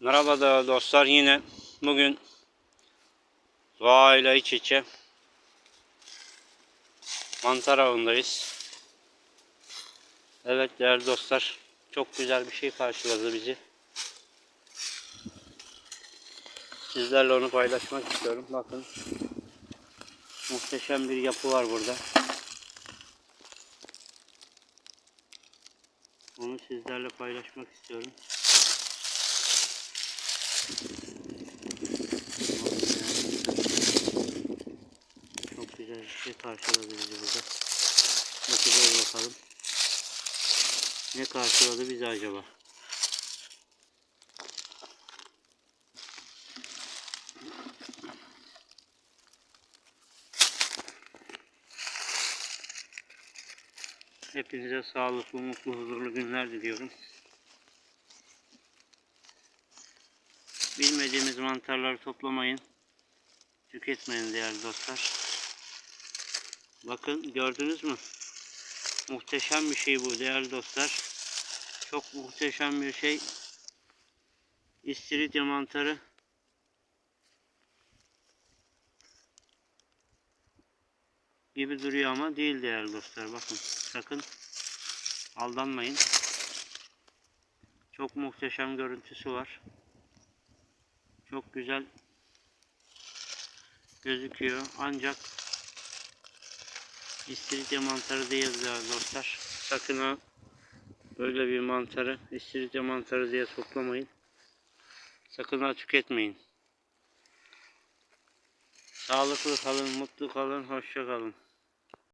Merhaba da dostlar yine bugün doğayla iç içe mantar avındayız. Evet değerli dostlar çok güzel bir şey karşıladı bizi. Sizlerle onu paylaşmak istiyorum. Bakın muhteşem bir yapı var burada. Onu sizlerle paylaşmak istiyorum. Çok güzel bir şey karşıladı bizi burada. Bakacağız bakalım. Ne karşıladı bizi acaba? Hepinize sağlıklı, mutlu, huzurlu günler diliyorum. Bilmediğimiz mantarları toplamayın. Tüketmeyin değerli dostlar. Bakın gördünüz mü? Muhteşem bir şey bu değerli dostlar. Çok muhteşem bir şey. İstiridye mantarı. Gibi duruyor ama değil değerli dostlar. Bakın sakın aldanmayın. Çok muhteşem görüntüsü var. Çok güzel gözüküyor. Ancak istiridye mantarı değil değerli dostlar. Sakın ha böyle bir mantarı istiridye mantarı diye toplamayın. Sakın ha tüketmeyin. Sağlıklı kalın, mutlu kalın, hoşça kalın.